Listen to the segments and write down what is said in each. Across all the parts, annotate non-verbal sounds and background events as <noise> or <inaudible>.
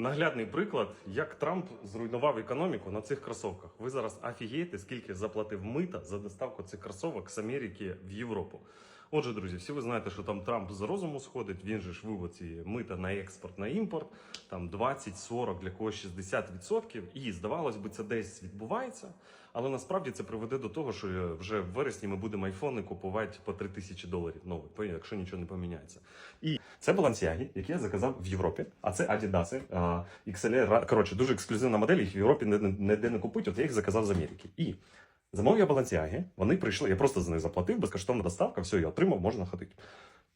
Наглядний приклад, як Трамп зруйнував економіку на цих кросовках. Ви зараз офігієте, скільки заплатив мита за доставку цих кросовок з Америки в Європу. Отже, друзі, всі ви знаєте, що там Трамп з розуму сходить. Він же ж вивод ці мита на експорт, на імпорт, там 20, 40, для когось 60%. І здавалось би, це десь відбувається. Але насправді це приведе до того, що вже в вересні ми будемо айфони купувати по 3 тисячі доларів нових, якщо нічого не поміняється. І це Balenciaga, які я заказав в Європі, а це Adidas, а, XL, ра- коротше, дуже ексклюзивна модель, їх в Європі не- не- ніде не купують, от я їх заказав з Америки. І замовив я балансіаги, вони прийшли, я просто за них заплатив, безкоштовна доставка, все, я отримав, можна ходити.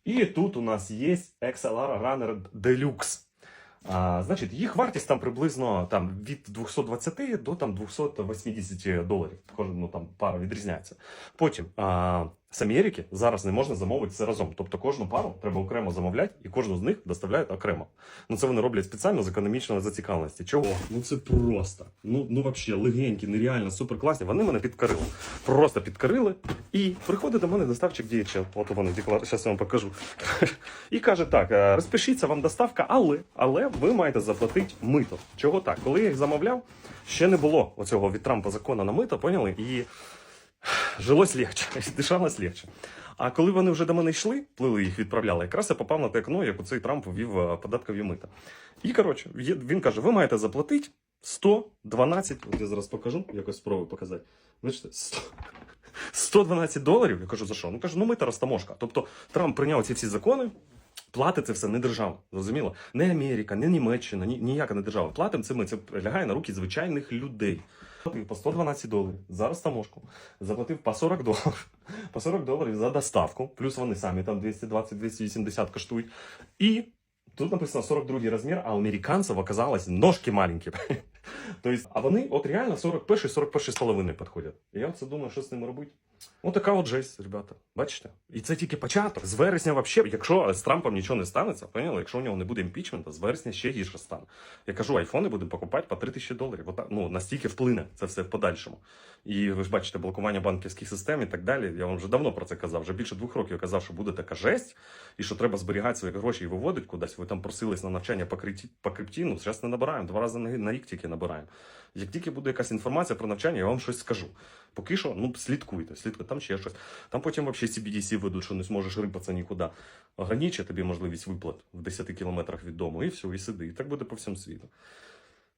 І тут у нас є XLR Runner Deluxe. А, значить, їх вартість там приблизно там, від 220 до там, 280 доларів. Кожен ну, там, пара відрізняється. Потім а, з Америки зараз не можна замовити це разом. Тобто кожну пару треба окремо замовляти, і кожну з них доставляють окремо. Ну це вони роблять спеціально з економічної зацікавленості. Чого? Ну це просто. Ну, ну взагалі, легенькі, нереально, суперкласні. Вони мене підкорили. Просто підкорили. І приходить до мене доставчик DHL. От вони деклар... Зараз я вам покажу. І каже: так, е, розпишіться вам доставка, але, але ви маєте заплатити мито. Чого так? Коли я їх замовляв, ще не було оцього від Трампа закону на мито, поняли? І жилось легче, <laughs> дишалось легче. А коли вони вже до мене йшли, плили їх відправляли, якраз я попав на те окно, як оцей Трамп ввів е, податкові мита. І коротше, він каже: ви маєте заплатити 112, от я зараз покажу, якось спробую показати. Бачите, 100, 112 доларів. Я кажу, за що? Ну кажу, ну мита розтаможка. Тобто Трамп прийняв ці всі закони. Платить це все не держава, зрозуміло? Не Америка, не Німеччина, ні, ніяка не держава. Платимо це ми. Це лягає на руки звичайних людей. Заплатив по 112 доларів за розтаможку, заплатив по 40 доларів, <laughs> по 40 доларів за доставку, плюс вони самі там 220-280 коштують. І тут написано 42 розмір, а у американців оказалось ножки маленькі. <laughs> Тобто, а вони от реально 41 41 з половиною підходять. І я оце думаю, що з ними робити. Ось така от жесть, ребята. Бачите? І це тільки початок. З вересня, взагалі, якщо з Трампом нічого не станеться, поняли? Якщо у нього не буде імпічменту, з вересня ще гірше стане. Я кажу, айфони будемо покупати по 3 тисячі доларів. Отак, ну, настільки вплине це все в подальшому. І ви ж бачите, блокування банківських систем і так далі. Я вам вже давно про це казав. Вже більше двох років я казав, що буде така жесть, і що треба зберігати свої гроші і виводити кудись. Ви там просились на навчання по крипті, по крипті, ну зараз не набираємо, два рази на, на рік тільки набираємо. Як тільки буде якась інформація про навчання, я вам щось скажу. Поки що, ну слідкуйте, слідкуйте, там ще щось. Там потім взагалі CBDC ведуть, що не зможеш рипатися нікуди. Ограничить тобі можливість виплат в 10 кілометрах від дому, і все, і сиди. І так буде по всьому світу.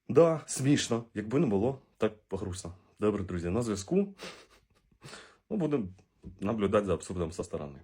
Да, смішно. Якби не було, так грустно. Добре, друзі, на зв'язку. Ну, будемо наблюдати за абсурдом со сторони.